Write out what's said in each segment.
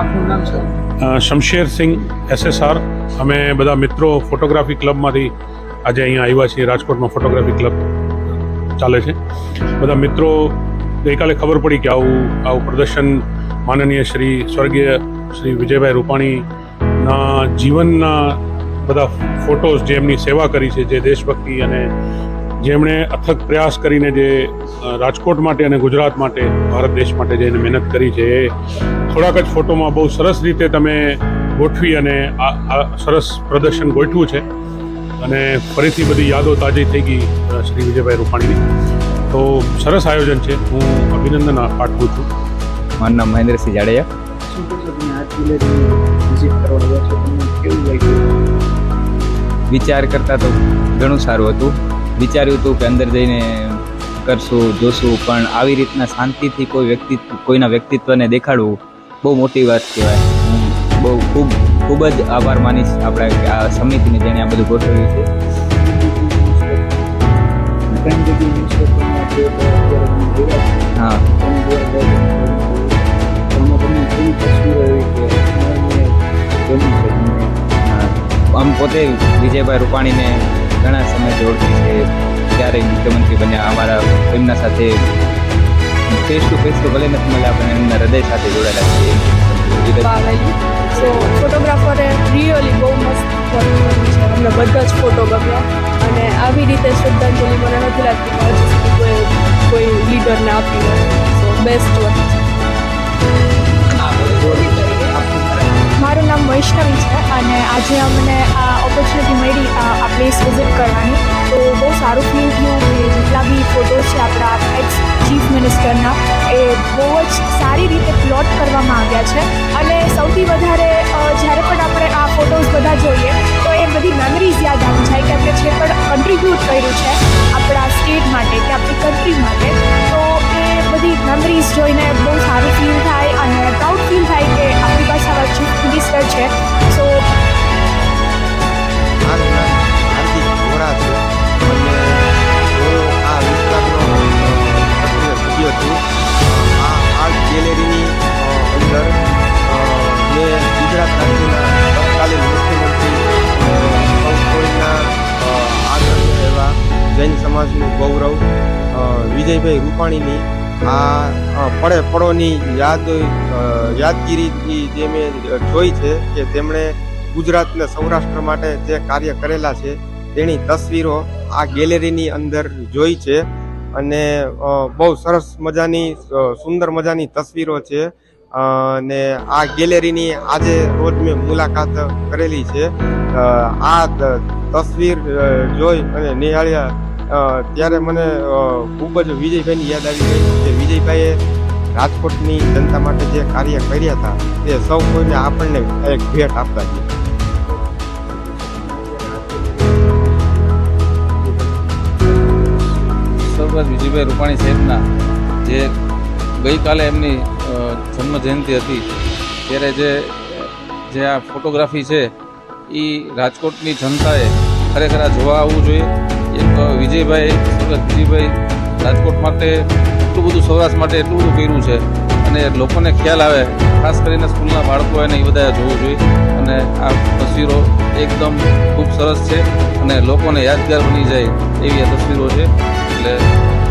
આપનું નામ સર અ, શમશેર સિંહ એસએસઆર અમે બધા મિત્રો ફોટોગ્રાફી ક્લબમાંથી આજે અહીંયા આવ્યા છીએ. રાજકોટમાં ફોટોગ્રાફી ક્લબ ચાલે છે. બધા મિત્રો ગઈકાલે ખબર પડી કે આવું આવું પ્રદર્શન માનનીય શ્રી સ્વર્ગીય શ્રી વિજયભાઈ રૂપાણીના જીવનના બધા ફોટોઝ જે એમની સેવા કરી છે જે દેશભક્તિ અને જેમણે અથક પ્રયાસ કરીને જે રાજકોટ માટે અને ગુજરાત માટે ભારત દેશ માટે જે એને મહેનત કરી છે એ થોડાક જ ફોટોમાં બહુ સરસ રીતે તમે ગોઠવી અને આ આ સરસ પ્રદર્શન ગોઠવ્યું છે. અને ફરીથી બધી યાદો તાજી થઈ ગઈ શ્રી વિજયભાઈ રૂપાણીની. તો સરસ આયોજન છે. હું અભિનંદન પાઠવું છું. મારું નામ મહેન્દ્રસિંહ જાડેજા. વિચાર કરતાં તો ઘણું સારું હતું. વિચાર્યું હતું કે અંદર જઈને કરશું, જોશું, પણ આવી રીતના શાંતિથી કોઈ વ્યક્તિ કોઈના વ્યક્તિત્વને દેખાડવું બહુ મોટી વાત કહેવાય. બહુ ખૂબ ખૂબ જ આભાર માનીશ આપણા આ સમિતિને જેણે આ બધું ગોઠવ્યું છે. હા. આમ પોતે વિજયભાઈ રૂપાણીને ઘણા સમયથી ઓળખી છે. ત્યારે મુખ્યમંત્રી બન્યા અમારા એમના સાથે ફેસ ટુ ફેસ તો ભલે નથી મળ્યા પણ એમના હૃદય સાથે જોડાયેલા આવેલી સો ફોટોગ્રાફરે રિયલી બહુ મસ્ત કર્યું છે. અમને બધા જ ફોટો ગમ્યા અને આવી રીતે શ્રદ્ધાંજલિ મને નથી લાગતી કે હજુ સુધી કોઈ કોઈ લીડરને આપી હોય. સો બેસ્ટ વર્ક મારું નામ વૈષ્ણવી છે અને આજે અમને આ ઓપોર્ચ્યુનિટી મળી આ પ્લેસ વિઝિટ કરવાની. તો બહુ સારું ફીલ થયું કે જેટલા બી ફોટોઝ છે આપણા એક્સ ચીફ મિનિસ્ટરના એ બહુ જ સારી રીતે પ્લોટ કરવામાં આવ્યા છે. અને સૌથી વધારે જ્યારે પણ આપણે આ ફોટોઝ બધા જોઈએ, તો એ બધી મેમરીઝ સમાજનું ગૌરવ વિજયભાઈ રૂપાણીની આ પડે પળોની યાદ યાદગીરી જે મેં જોઈ છે કે તેમણે ગુજરાતને સૌરાષ્ટ્ર માટે જે કાર્ય કરેલા છે, તેની તસવીરો આ ગેલેરીની અંદર જોઈ છે અને બહુ સરસ મજાની સુંદર મજાની તસવીરો છે. અને આ ગેલેરીની આજે રોજ મેં મુલાકાત કરેલી છે. આ તસવીર જોઈ અને નિહાળ્યા ત્યારે મને ખૂબ જ વિજયભાઈની યાદ આવી ગઈ કે વિજયભાઈએ રાજકોટની જનતા માટે જે કાર્ય કર્યા હતા, તે સૌ કોઈને આપણને એક ભેટ આપતા સ્વર્ગસ્થ વિજયભાઈ રૂપાણી સાહેબના જે ગઈકાલે એમની જન્મ જયંતિ હતી, ત્યારે જે જે આ ફોટોગ્રાફી છે એ રાજકોટની જનતાએ ખરેખર આ જોવા આવવું જોઈએ. વિજયભાઈ, સુરત વિજયભાઈ, રાજકોટ માટે એટલું બધું સૌરાષ્ટ્ર માટે એટલું બધું કર્યું છે. અને લોકોને ખ્યાલ આવે, ખાસ કરીને સ્કૂલના બાળકો એને એ બધા જોવું જોઈએ. અને આ તસવીરો એકદમ ખૂબ સરસ છે અને લોકોને યાદગાર બની જાય એવી આ તસવીરો છે. એટલે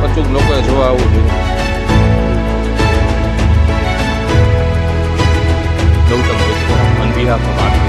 અચૂક લોકોએ જોવા આવવું જોઈએ. Gupta on behalf of